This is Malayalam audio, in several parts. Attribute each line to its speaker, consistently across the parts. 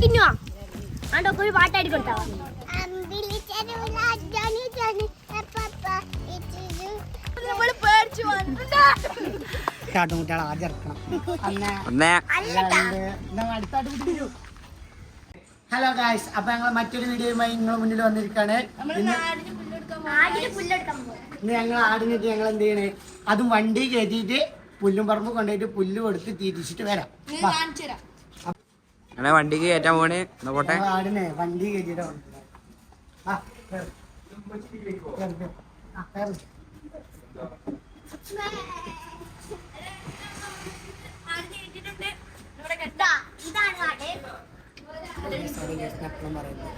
Speaker 1: കിന്നുവാ ആണ്ടൊക്കെ ഒരു കൊടുത്താ.
Speaker 2: ഹലോ ഗായ്സ് അപ്പൊ ഞങ്ങൾ മറ്റൊരു വീഡിയോയുമായി നിങ്ങൾ മുന്നിൽ വന്നിരിക്കാണ് ഇന്ന് ഞങ്ങൾ ആടിനിട്ട് ഞങ്ങൾ എന്ത് ചെയ്യണേ? അതും വണ്ടി കയറ്റിയിട്ട് പുല്ലും പറമ്പ് കൊണ്ടുപോയിട്ട് പുല്ല് കൊടുത്ത് തിരിച്ചിട്ട് വരാം.
Speaker 3: അങ്ങനെ വണ്ടിക്ക് കയറ്റാൻ പോണേ എന്നാ പോട്ടെ.
Speaker 2: ഞങ്ങൾ പോണേ? അത് ഓട്ടോ കൊണ്ടുപോകാം. കാഴ്ച കേറ്. ആ, കേറ്.
Speaker 1: ഇതാണ് ആട്
Speaker 2: Sorry guys, ഞാൻ എപ്പോഴും പറയുന്നത്.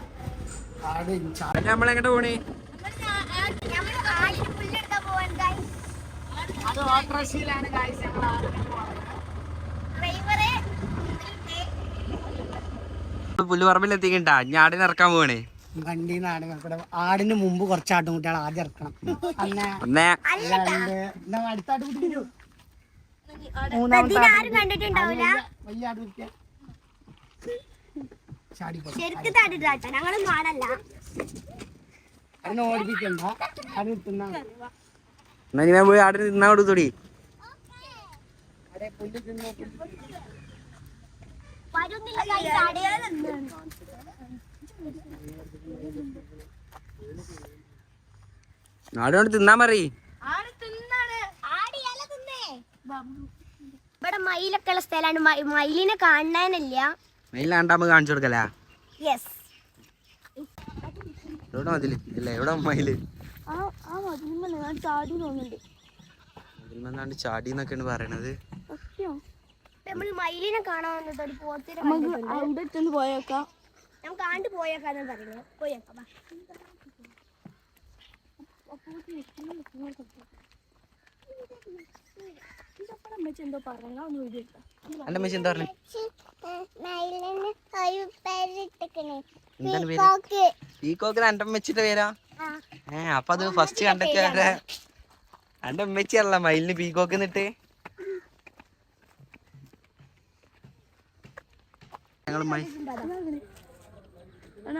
Speaker 2: ആട് ചാ-
Speaker 3: നമ്മളെങ്ങോട്ട് പോണേ
Speaker 1: നമ്മൾ ആടിന് പുല്ലെടുക്കാൻ പോവാൻ guys. ഡ്രൈവറെ
Speaker 3: പുല്ല് ഞാടിന് ഇറക്കാൻ
Speaker 2: പോവണേ. ആട് ഇവിടെ ആടിന് മുമ്പ് കുറച്ച് ആട്ടുമുട്ടികളെ ആദ്യം ഇറക്കണം. അടുത്ത ആട്ടുകുട്ടി
Speaker 3: ഞാൻ പോയി ആടിന് തിന്നാ കൊടുത്തോടി.
Speaker 2: അതെ പുല്ല് തിന്നോ.
Speaker 3: ആടിനോട് തിന്നാൻ പറയ്.
Speaker 1: ഇല തിന്നേ. ഇവിടെ മയിലൊക്കെ ഉള്ള സ്ഥലമാണ്. മയിലിനെ കാണാനല്ല.
Speaker 3: മയിലാണ്ടാ കാണിച്ചു കൊടുക്കലാ?
Speaker 1: യെസ്
Speaker 3: എവിടെ മതിൽ? ഇല്ല
Speaker 1: മയിൽ? ചാടി
Speaker 3: എന്നൊക്കെയാണ് പറയണത്.
Speaker 1: നമ്മൾ മയിലിനെ കാണാൻ വന്നത് ഒരു നമുക്ക്
Speaker 4: അവിടെ പോയേക്കാം.
Speaker 1: നമുക്ക് ആണ്ട് പോയേക്കാന്ന് പറഞ്ഞു പോയേക്കാം
Speaker 4: എന്തോ പറഞ്ഞാ?
Speaker 3: എന്റെ എന്താ പറഞ്ഞു എന്റെ പേരാ. ഏ അപ്പൊ അത് ഫസ്റ്റ് കണ്ടെത്തിയ എന്റെ മയിലിന് പീക്കോക്ക് എന്നിട്ട്?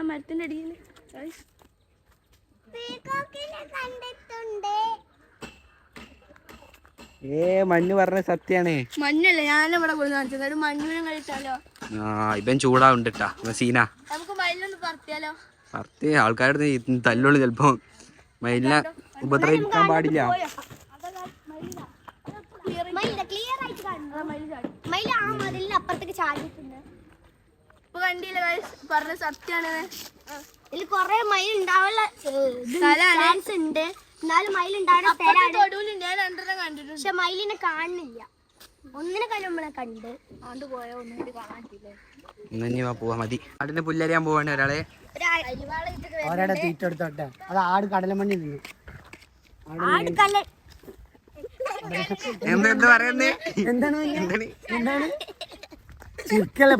Speaker 4: മരത്തിന്റെ അടിയിൽ
Speaker 3: ഏ മഞ്ഞു പറഞ്ഞ സത്യാണ്.
Speaker 4: മഞ്ഞല്ലേ? ഞാനിവിടെ പോയി കാണിച്ചത് ഒരു കഴിച്ചാലോ
Speaker 3: ആ ഇവൻ ചൂടാവുണ്ട് ട്ടാ ഇവൻ സീന.
Speaker 4: നമുക്ക് മയിലൊന്ന് പറത്തിയാലോ?
Speaker 3: പറത്തി ആൾക്കാരുടെ തല്ലുള്ളു ചിലപ്പോ മയിലിനെ ഉപദ്രവിക്കാൻ പാടില്ല.
Speaker 1: ക്ലിയർ ആയിട്ട് കാണുന്നു മയില ആ മതിലിന് അപ്പുറത്തേക്ക് ചാടിയിട്ടുണ്ട്.
Speaker 4: ഇപ്പൊ കണ്ടില്ല പറഞ്ഞ സത്യാണ്.
Speaker 1: ഇതിൽ കൊറേ മയിൽ
Speaker 4: ഉണ്ടാവുള്ള
Speaker 1: ചാൻസ് ഉണ്ട്. എന്നാലും മയിൽ ഉണ്ടാവുന്ന
Speaker 4: കണ്ടിട്ടുണ്ട്.
Speaker 1: പക്ഷെ മയിലിനെ കാണുന്നില്ല. ഒന്നിനെ കണ്ട്
Speaker 4: ആണ്ട് പോയ ഒന്നും കൂടി കാണാൻ
Speaker 3: പോവാ മതി. ആടിനെ പുല്ലരിയാൻ പോവാണ് ഒരാളെ.
Speaker 2: ഒരാടെ തീറ്റ എടുത്തോട്ടെ. അത് ആട് കടലമണ്ണി തിന്നു.
Speaker 1: ആട് കല്ല
Speaker 3: എന്താ എന്താ പറയുന്നേ?
Speaker 2: എന്താണ്
Speaker 3: എന്താണ്?
Speaker 2: എന്താണ്? ചിരിക്കല്ലേ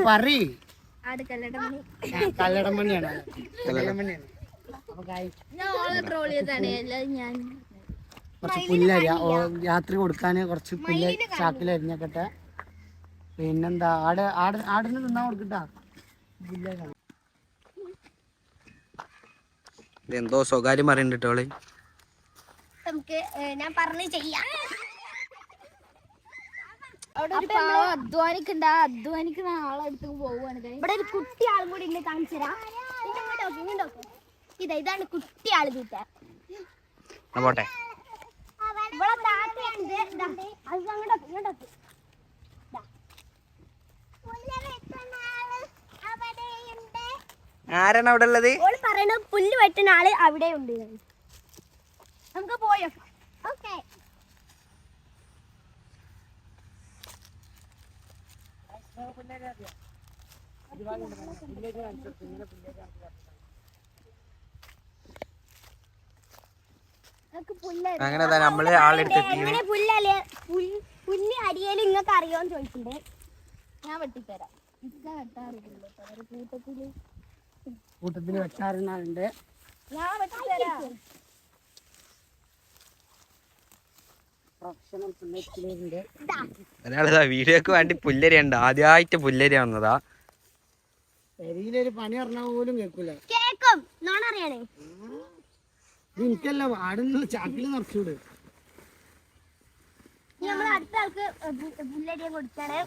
Speaker 4: ഞാൻ ഓളെ ട്രോൾ ചെയ്താണ് ഞാൻ.
Speaker 2: കുറച്ച് രാത്രി കൊടുക്കാന് കുറച്ച് പുല്ല് ചാക്കിൽ അരിഞ്ഞക്കട്ടെ. പിന്നെന്താ ആട് ആട് ആടിന് തിന്നാൻ കൊടുക്കട്ടാ?
Speaker 3: എന്തോ സ്വകാര്യം പറയുന്നുണ്ട് കേട്ടോളെ
Speaker 1: നമുക്ക് ഞാൻ പറഞ്ഞു ചെയ്യാം.
Speaker 4: അധ്വാനിക്കണ്ട. അധ്വാനിക്കുന്ന ആളെടുത്ത്.
Speaker 1: ഇവിടെ ഒരു കുട്ടി ആളും കൂടി ഇന്ന് കാണിച്ചു തരാം. ഇതാ ഇതാണ് കുട്ടി ആൾ തീറ്റ
Speaker 3: പോട്ടെ.
Speaker 1: ഇവിടെ താത്തയുണ്ട്.
Speaker 3: ആരാണ് അവിടെ ഉള്ളത്?
Speaker 1: പറയണ പുല്ല് വെട്ടുന്ന ആൾ അവിടെ ഉണ്ട് നമുക്ക് പോയോ
Speaker 3: അങ്ങനെ നമ്മൾ ആളെടുത്ത്
Speaker 1: എങ്ങനെ പുല്ലല്ലേ പുല്ല് പുല്ല് അരിയൽ ഇങ്ങക്ക് അറിയോന്ന് ചോദിച്ചിട്ടുണ്ട്.
Speaker 4: ഞാൻ വെട്ടിത്തരാം. എനിക്ക് വെട്ടാറില്ല കൂട്ടത്തിൽ
Speaker 2: കൂട്ടത്തിൽ വെച്ചാറുണ്ട്
Speaker 4: ഞാൻ വെട്ടിത്തരാം
Speaker 2: പ്രൊഫഷണൽ പുല്ലുണ്ട്
Speaker 3: ഒരാളിതാ വീഡിയോക്ക് വേണ്ടി പുല്ലരിയുണ്ട് ആദ്യമായിട്ട് പുല്ലരി വന്നതാ.
Speaker 2: പണി പറഞ്ഞാൽ പോലും കേൾക്കൂല
Speaker 1: കേക്കും.
Speaker 2: എനിക്കല്ല ആടുന്ന ചാക്കിൽ നിറച്ചൂട്.
Speaker 1: നമ്മൾ അടുത്ത ആൾക്ക് പുല്ലരിയെ കൊടുക്കാണ്.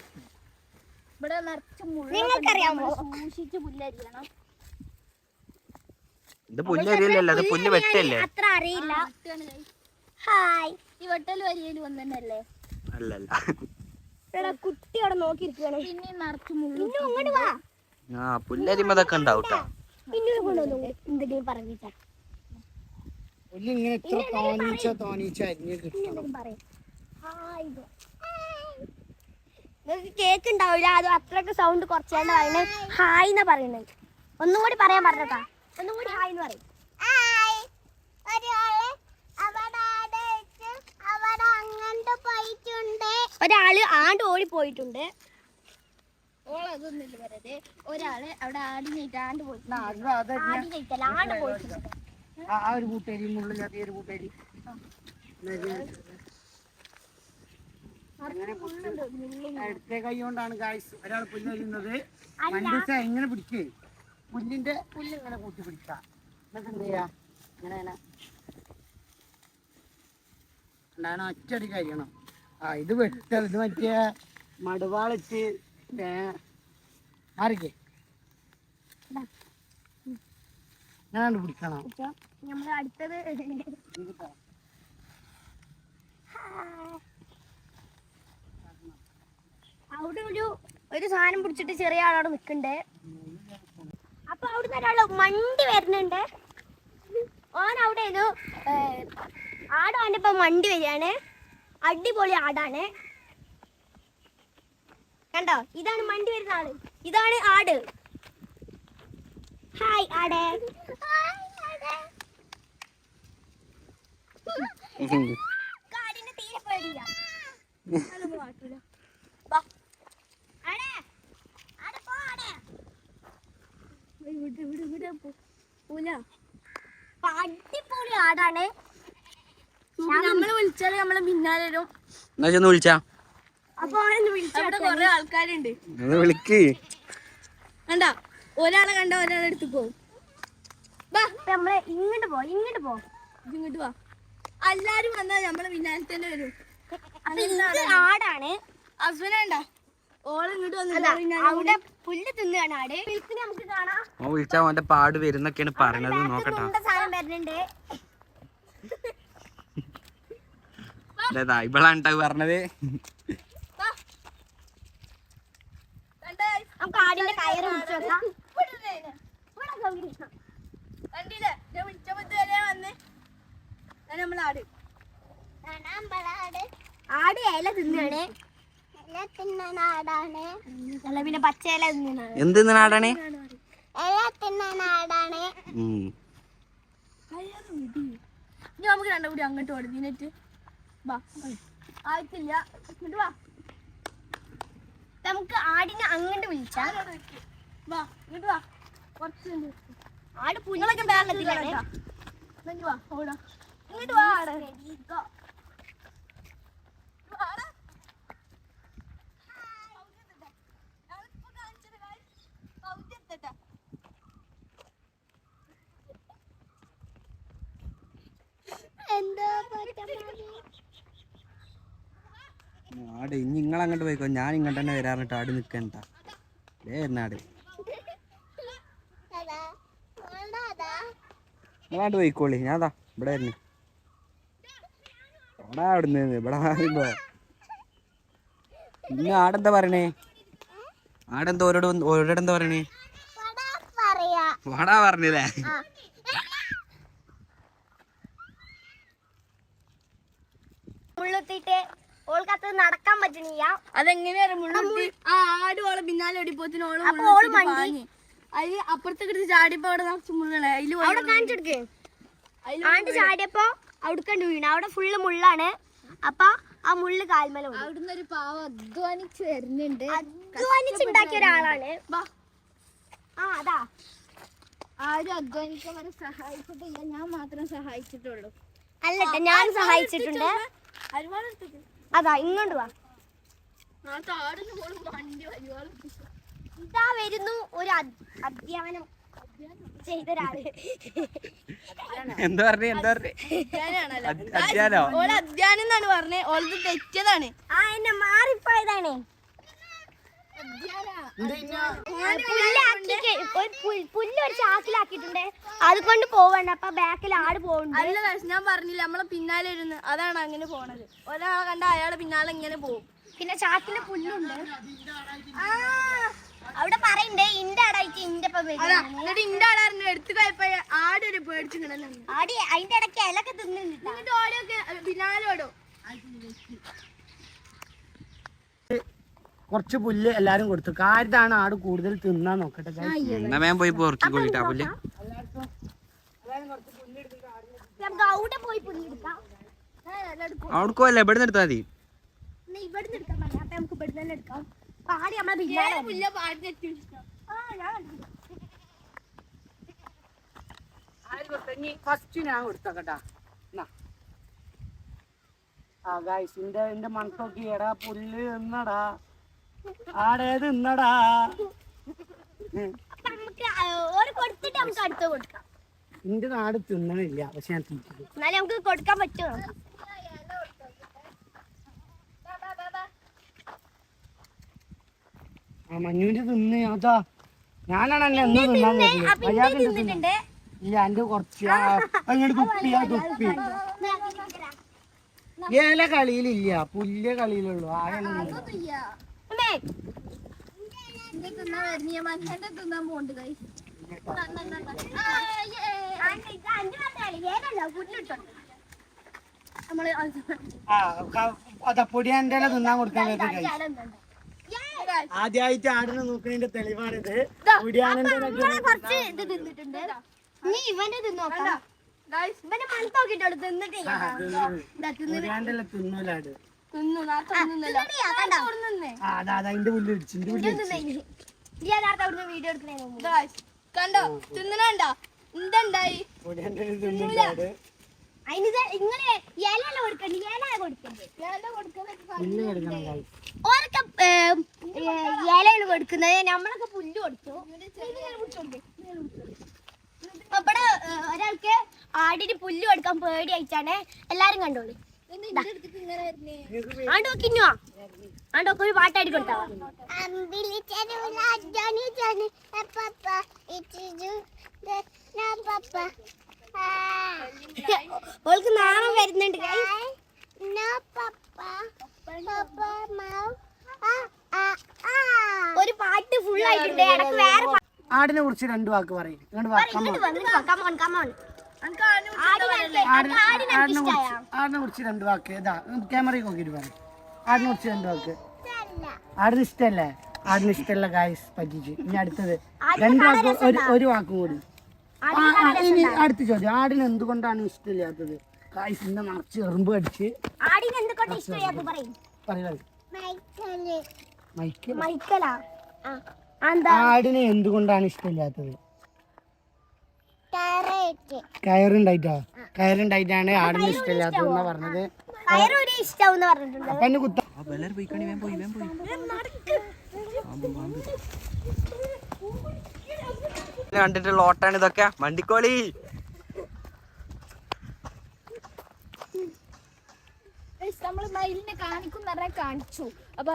Speaker 4: ഇവിടെ നിറച്ച്
Speaker 1: നിങ്ങൾക്കറിയാമോ?
Speaker 4: സൂക്ഷിച്ച് പുല്ലരിയണം.
Speaker 3: ഇത് പുല്ലരിയല്ലല്ലോ അത് പുല്ല് വെട്ടല്ലേ?
Speaker 1: അത്ര അറിയില്ല. ഹായ്.
Speaker 4: ഈ ഒന്ന് തന്നെയല്ലേ
Speaker 3: അല്ലല്ല.
Speaker 1: എടാ കുട്ടി അവിടെ നോക്കിയിരിക്കുകയാണ്
Speaker 4: പിന്നെ നിറച്ച് മുള്ള
Speaker 1: ഇന്നു ഇങ്ങോട്ട് വാ.
Speaker 3: ആ പുല്ലരിമതൊക്കെ ഉണ്ടാവും കേട്ടോ
Speaker 1: ഇന്നു കൊണ്ടുവന്നു എന്തെങ്കിലും പറഞ്ഞിട്ടാ?
Speaker 2: ഇങ്ങനെ അരിഞ്ഞ് കിട്ടണം.
Speaker 1: നിങ്ങൾക്ക് കേക്ക് ഉണ്ടാവില്ല അത് അത്രയ്ക്ക് സൗണ്ട് കുറച്ചാണ്ട് പറയുന്നത് ഹായ് എന്നാ പറയുന്നത്? ഒന്നും കൂടി പറയാൻ പറഞ്ഞട്ടാ. ഒന്നും കൂടി ഹായ് എന്ന് പറയും. ഒരാൾ ആണ്ട് ഓടി പോയിട്ടുണ്ട്.
Speaker 4: ഓളതൊന്നുമില്ല വരത് ഒരാൾ അവിടെ ആടിനായിട്ട് ആണ്ട്
Speaker 2: പോയിട്ടുണ്ട്
Speaker 1: ആടിനായിട്ടല്ല ആണ്ട് പോയിട്ടുണ്ട്.
Speaker 2: ആ ആ ഒരു കൂട്ടേരി മുള്ളില്ലാത്ത ഈ ഒരു കൂട്ടേരി അടുത്ത കൈ കൊണ്ടാണ് ഗായ്സ് ഒരാൾ മണ്ടൂസ എങ്ങനെ പിടിക്കേ. പുല്ലിന്റെ പുല്ല് ഇങ്ങനെ കൂട്ടി പിടിക്കാം. എന്നിട്ട് എന്ത് ചെയ്യാ? ഇങ്ങനെ ഇങ്ങനെ. ഉണ്ടാകണം ഒറ്റടി കഴിയണം. ആ ഇത് വെട്ടൽ ഇത് മറ്റേ മടുവാളിച്ച് മാറിക്കേ. ഞാൻ പിടിക്കണം.
Speaker 1: അടുത്തത്. അവിടെ ഒരു ഒരു സാധനം പിടിച്ചിട്ട് ചെറിയ ആളവിടെ നിൽക്കണ്ടേ? അപ്പൊ അവിടുന്ന് ഒരാൾ മണ്ടി വരുന്നുണ്ട്. ഓൻ അവിടെ ഒരു ആട് ഇപ്പൊ മണ്ടി വരികയാണ്. അടിപൊളി ആടാണ്. കണ്ടോ? ഇതാണ് മണ്ടി വരുന്ന ആൾ. ഇതാണ് ആട്. ഹായ് ആട്. കാടിന് തീരെ പേടില്ല അതൊന്നും കാട്ടൂല വാ. ആടെ. ആടെ പോ, ആടെ. അപ്പൊ അടിപൊളി ആടാണ്.
Speaker 4: നമ്മൾ വിളിച്ചാൽ നമ്മളെ പിന്നാലെ വരും.
Speaker 3: എന്നാ ചെന്ന് വിളിച്ചാ?
Speaker 1: അപ്പൊ അവനൊന്ന് വിളിച്ചു
Speaker 4: അവിടെ കൊറേ ആൾക്കാരുണ്ട്.
Speaker 3: ഒന്ന് വിളിക്ക്.
Speaker 4: കണ്ട? ഒരാളെ കണ്ട ഒരാളെ പോകും
Speaker 1: നമ്മളെ ഇങ്ങോട്ട് പോ ഇങ്ങോട്ട് പോ.
Speaker 4: ഇങ്ങോട്ട് വാ. എല്ലാരും വന്നാ നമ്മളെ പിന്നാലെ തന്നെ വരും.
Speaker 1: ആടാണ്.
Speaker 4: ഹസ്ബൻഡ് ഓളെ ഇങ്ങോട്ട്
Speaker 1: അല്ല
Speaker 4: വന്നു
Speaker 1: അവിടെ പുല്ല് തിന്നുകയാണ് ആട്. നമുക്ക് കാണാം
Speaker 3: വിളിച്ചാ അവന്റെ പാട് വരുന്നൊക്കെയാണ് പറഞ്ഞത് നോക്കട്ടെ.
Speaker 1: സാധനം വരുന്നുണ്ട്
Speaker 3: അതാ ഇവളാണ് ട്ടോ പറഞ്ഞത്
Speaker 1: നമുക്ക് ആടിന്റെ കയറ് പിടിച്ചു നോക്കാം ഇവിടെ സൗകര്യം.
Speaker 4: കണ്ടില്ലേ ഞാൻ വിളിച്ചപ്പോ ഇതുവരെ വന്ന് നമ്മളാട്
Speaker 1: ആട് ഇല തിന്നാണ് ഇല തിന്നാൻ ഇവളാണ് പറഞ്ഞത്. പിന്നെ പച്ച ഇല
Speaker 3: എന്ത് നാടാണ്.
Speaker 4: ഇനി നമുക്ക് രണ്ടും കൂടി അങ്ങോട്ട് ഓടി. നിന്നിട്ട് വാ ആയിട്ടില്ല. ഇങ്ങോട്ട് വാ.
Speaker 1: നമുക്ക് ആടിനെ അങ്ങോട്ട് വിളിച്ചാൽ
Speaker 4: വാ ഇങ്ങോട്ട് വാ. കുറച്ച്
Speaker 1: ആട് പുല്ലൊക്കെ ബാഗത്തിലാണ്
Speaker 4: ഇങ്ങോട്ട് വാ ഓടാ. ഇങ്ങോട്ട് വാ ആടെ. വാടാ. ഞാനിപ്പോ കാണിച്ചത് guys. പകുതി എത്തട്ടെ.
Speaker 1: എന്താ
Speaker 3: ആട് ഇനി നിങ്ങൾ അങ്ങോട്ട് പോയിക്കോ. ഞാൻ ഇങ്ങോട്ട് തന്നെ വരാറിട്ട് ആട് ദേ വരുന്നാട് നിങ്ങളാണ്ട് പോയിക്കോളി. ഞാൻ ഇവിടെ വരുന്നു. ഇവിടെ അവിടുന്ന്? ഇവിടെ മാറിപ്പോ പിന്നെ ആടെന്താ പറയണേ? ആടെന്താ ഓരോട് ഓരോട് എന്താ പറയണേ?
Speaker 1: പറയാ
Speaker 3: വാടാ പറഞ്ഞില്ലേ?
Speaker 1: മുള്ളുത്തിട്ട് ഓൾക്കത്ത് നടക്കാൻ പറ്റണില്ല.
Speaker 4: അതെങ്ങനെയാ മുള്ളുട്ടി ആ ആട് ഓളെ പിന്നാലെ ഓടിപ്പോത്തിന് ഓൾ
Speaker 1: അപ്പൊ ഓൾ
Speaker 4: മുള്ളുത്തിട്ട്
Speaker 1: മണ്ടി.
Speaker 4: പാഞ്ഞ്. അതിൽ അപ്പുറത്തേക്ക് എടുത്ത് ചാടിയപ്പോ അവിടെ നിറച്ച് മുള്ളണേ അതിൽ
Speaker 1: അവിടെ കാണിച്ചെടുക്ക് ആണ്ട് ചാടിയപ്പോ അവിടുക്കണ്ട് വീണു. അവിടെ ഫുള്ള് മുള്ളാണ്. അപ്പൊ ആ മുള്ള് കാൽമല.
Speaker 4: അവിടുന്ന് ഒരു പാവ അധ്വാനിച്ച് വരുന്നുണ്ട്.
Speaker 1: അധ്വാനിച്ചുണ്ടാക്കിയ ഒരാളാണ്.
Speaker 4: വാ.
Speaker 1: ആ അതാ.
Speaker 4: ആരും അധ്വാനിക്കാൻ വരെ സഹായിച്ചിട്ടില്ല. ഞാൻ മാത്രം സഹായിച്ചിട്ടുള്ളൂ.
Speaker 1: അല്ലട്ടെ ഞാൻ സഹായിച്ചിട്ടുണ്ട്.
Speaker 4: അരുവാൾ എടുത്തിട്ട്
Speaker 1: അതാ ഇങ്ങോട്ട് വാ.
Speaker 4: ആ താടിന് പോലും വണ്ടി വരുവാൾ
Speaker 1: ഇതാ വരുന്നു ഒരു അധ്യാപനം അധ്യാനം ചെയ്ത ഒരാൾ
Speaker 3: എന്താ പറഞ്ഞേ എന്താ പറഞ്ഞേ?
Speaker 4: അധ്യാനാണല്ലോ.
Speaker 3: അധ്യാനോ
Speaker 4: ഓൾ അധ്യാനം എന്നാണ് പറഞ്ഞത് ഓളത് തെറ്റിയതാണ്.
Speaker 1: ആ എന്നെ മാറിപ്പോയതാണ്. പുല്ലാക്കി കെ- ഒരു പുൽ- പുല്ല് ഒരു ചാക്കിലാക്കിയിട്ടുണ്ട്. അത്. കൊണ്ട് പോവണ്ട അപ്പൊ ബാക്കിൽ ആട് പോകുന്നുണ്ട്
Speaker 4: അല്ല ഞാൻ പറഞ്ഞില്ല. നമ്മളെ പിന്നാലെ ഇരുന്ന്. അതാണ് അങ്ങനെ പോണത്. ഒരാളെ കണ്ട അയാൾ പിന്നാലെ ഇങ്ങനെ പോകും
Speaker 1: പിന്നെ ചാക്കിൽ പുല്ലുണ്ട്. ആ. അവിടെ പറയണ്ടേ? ഇന്റെ അടായിട്ട് ഇന്റെ
Speaker 4: എന്നിട്ട് ഇന്റെ ആളായിരുന്നു എടുത്തു പോയപ്പോ ആടൊരു പേടിച്ചിട്ടുണ്ടല്ലോ
Speaker 1: ആടി അതിന്റെ ഇടയ്ക്ക് ഇലക്കെ തിന്നിട്ടുണ്ട്
Speaker 4: പിന്നാലോടോ ഓടിയൊക്കെ പിന്നാലെ ഓടും.
Speaker 2: കുറച്ച് പുല്ല് എല്ലാരും കൊടുത്തു. കാര്യതാണ് ആട് കൂടുതൽ തിന്നാൻ നോക്കട്ടെ
Speaker 3: വേഗം പോയി പോർക്കി കൊള്ളിട്ടാ പുല്ല്.
Speaker 1: നമുക്ക് അവിടെ പോയി പുല്ലെടുക്കാം
Speaker 3: അവിടെ പോയല്ലേ ഇവിടെ നിന്ന് എടുത്താൽ മതി.
Speaker 1: ഞാൻ.
Speaker 2: ഫസ്റ്റ് ഞാൻ കൊടുത്തക്കട്ടാ ആ ഗായ്സ് എന്റെ എന്റെ മണത്തോക്കി എടാ പുല്ല് എന്നടാ ആടേത് ഇന്നടാ? എന്റെ നാട് തിന്നണില്ല പക്ഷെ ഞാൻ
Speaker 1: എന്നാലും നമുക്ക് കൊടുക്കാൻ പറ്റുമോ
Speaker 2: ആ മഞ്ഞുവിന്റെ തിന്ന് അതാ. ഞാനാണല്ലോ എന്നെ എന്ന് തിന്നാൻ
Speaker 1: ആ
Speaker 2: പറ്റില്ല
Speaker 1: പിന്നെ
Speaker 2: അയാൾക്ക് തിന്നു
Speaker 1: തിന്നിട്ടുണ്ട്.
Speaker 2: ഇല്ല എന്റെ കുറച്ച് അങ്ങോട്ട് ആ ഏല കളിയിലില്ല പുല്ല് കളിയിലുള്ളൂ.
Speaker 1: അമ്മേ,
Speaker 4: തിന്നാൻ പോണ്ട്
Speaker 2: അതാ പൊടിയാന്റെ തിന്നാൻ കൊടുക്കാൻ പറ്റും. ആദ്യമായിട്ട് ആടിനെ നോക്കുന്നതിന്റെ തെളിവാണിത്. പൊടിയാനന്റെ
Speaker 1: നീ ഇവന്റെ തിന്നോക്കാം ഇവന്റെ മണത്തോക്കിട്ടോ തിന്നിട്ടില്ല.
Speaker 2: തിന്നൂലാട്
Speaker 1: കണ്ടോ?
Speaker 4: തിന്നണണ്ട? എന്തുണ്ടായി?
Speaker 1: കൊടുക്കുന്നത്. നമ്മളൊക്കെ പുല്ല് കൊടുത്തു. ഇവിടെ ഒരാൾക്ക് ആടിന് പുല്ല് കൊടുക്കാൻ പേടിയായിട്ടാണ് എല്ലാരും കണ്ടോളി. ഒരു കൊടുത്താ. ഓൾക്ക് നാണം വരുന്നുണ്ട് ഒരു പാട്ട് ഫുൾ ആയിട്ടുണ്ട്. ഇടയ്ക്ക് വേറെ
Speaker 2: ആടിനെ കുറിച്ച് രണ്ടു വാക്ക് പറയും.
Speaker 1: ആടിനെ?
Speaker 2: കുറിച്ച് രണ്ട് വാക്ക്. ഇതാ ക്യാമറയിൽ നോക്കിയിട്ട് പറയും. ആടിനെ കുറിച്ച് രണ്ട് വാക്ക്. ആടിന് ഇഷ്ടല്ലേ? ആടിന് ഇഷ്ടമല്ല ഗായസ് പറ്റിച്ച്. ഇനി അടുത്തത്. രണ്ട് വാക്ക് ഒരു ഒരു വാക്കും കൂടി. ഇനി അടുത്ത ചോദ്യം. ആടിന് എന്തുകൊണ്ടാണ് ഇഷ്ടമില്ലാത്തത്? ഗായ്സ് ഇന്ന് നിറച്ച് എറുമ്പ്.
Speaker 1: എന്താ?
Speaker 2: ആടിനെ എന്തുകൊണ്ടാണ് ഇഷ്ടമില്ലാത്തത്? കയറുണ്ടായിട്ടാ? കയറുണ്ടായിട്ടാണ് ആടിന് ഇഷ്ടമില്ലാത്തത് എന്നാ പറഞ്ഞത്. അപ്പൊ എന്നെ കുത്ത.
Speaker 3: കണ്ടിട്ടുള്ള ഓട്ടാണ് ഇതൊക്കെ. വണ്ടിക്കോളി.
Speaker 4: കാണിച്ചു. അപ്പൊ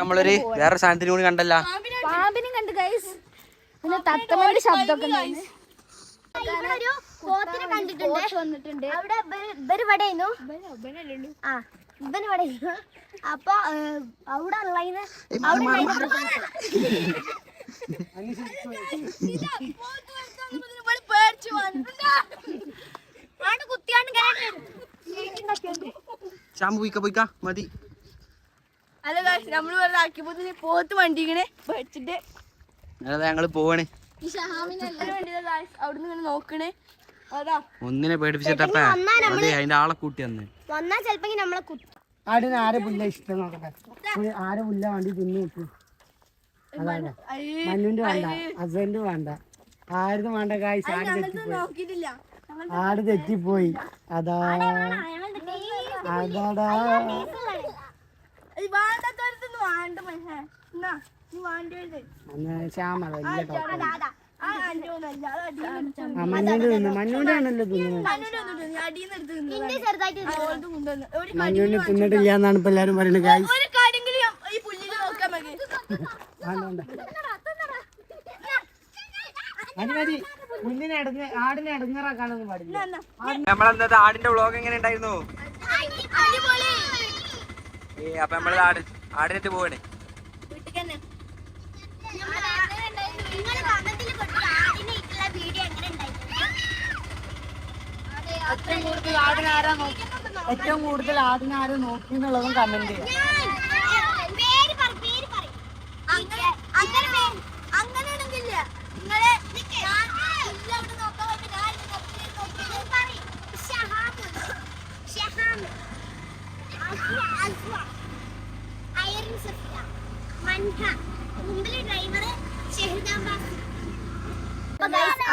Speaker 3: നമ്മളൊരു വേറെ സാധനത്തിന് കൂടി കണ്ടല്ല.
Speaker 4: പാമ്പിനും കണ്ട് ഗൈസ് പിന്നെ തത്തമ്മയുടെ ശബ്ദമൊക്കെ ഉണ്ടായിരുന്നു.
Speaker 1: ഇവിടെ ഒരു പോത്തിനെ കണ്ടിട്ടുണ്ട്. അവിടെ ആ അപ്പൊ അവിടെ ഉള്ളതിന് കുത്തിയാണ്ട്.
Speaker 3: ചാമ്പ് പോയിക്ക പോയിക്ക മതി.
Speaker 4: അല്ല നമ്മൾ വെറുതെ ആക്കിയപ്പോ പോത്ത് വണ്ടിക്കണേ പേടിച്ചിട്ട്
Speaker 3: ഞങ്ങൾ പോവാണ്.
Speaker 4: അവിടുന്ന് ഇങ്ങനെ നോക്കണേ. അതാ.
Speaker 3: ഒന്നിനെ പേടിപ്പിച്ചിട്ടെ അതെ അതിന്റെ ആളെ കൂട്ടി വന്ന്
Speaker 1: വന്നാ ചെലപ്പോ നമ്മളെ കുത്തി
Speaker 2: ആടിന് ആരെ പുല്ല ഇഷ്ടം നോക്കട്ടെ ആരെ പുല്ല വേണ്ടി തിന്നു നോക്കൂ. അതാണ് വേണ്ട അസന്റെ വേണ്ട. ആരും വേണ്ട കായ് ആട് തെറ്റിപ്പോയി.
Speaker 4: നോക്കിയിട്ടില്ല.
Speaker 2: ആട് തെറ്റിപ്പോയി. അതാ. അതാടാ.
Speaker 4: വേണ്ട മനുഷ്യ നീ വാണ്ടിയത്
Speaker 2: അന്ന് ശ്യാമ വലിയ ടോപ്പ്
Speaker 1: അതാ അതാ
Speaker 4: ആ അന്റെ ഒന്നല്ല അത് അടിയിൽ
Speaker 2: ആ മഞ്ഞുണ്ട് തിന്നു മഞ്ഞുണ്ട് ആണല്ലോ തിന്നുന്നത്
Speaker 4: അടിയിൽ എടുത്ത്
Speaker 1: ഇന്റെ ചെറുതായിട്ട് ഇത്
Speaker 4: ഒരു
Speaker 2: മഞ്ഞുവിനെ തിന്നിട്ടില്ല എന്നാണ് ഇപ്പൊ എല്ലാരും പറയുന്നത്
Speaker 3: നമ്മളെന്താ ആടിന്റെ വ്ളോഗ് എങ്ങനെ ഉണ്ടായിരുന്നു? അപ്പൊ നമ്മൾ ആട് ആടിനെറ്റ് പോവാണ്
Speaker 1: നിങ്ങൾ കമന്റിൽ കൊടുത്ത ആടിനെ ഇട്ടുള്ള വീഡിയോ എങ്ങനെ ഉണ്ടായിരുന്നു
Speaker 2: ഏറ്റവും കൂടുതൽ ആടിനാരാ നോക്കി ഏറ്റവും കൂടുതൽ ആടിനാരെ നോക്കി എന്നുള്ളതും കമന്റ് ചെയ്യാം.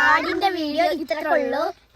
Speaker 1: ആടിന്റെ വീഡിയോ ഇത്രേ ഉള്ളൂ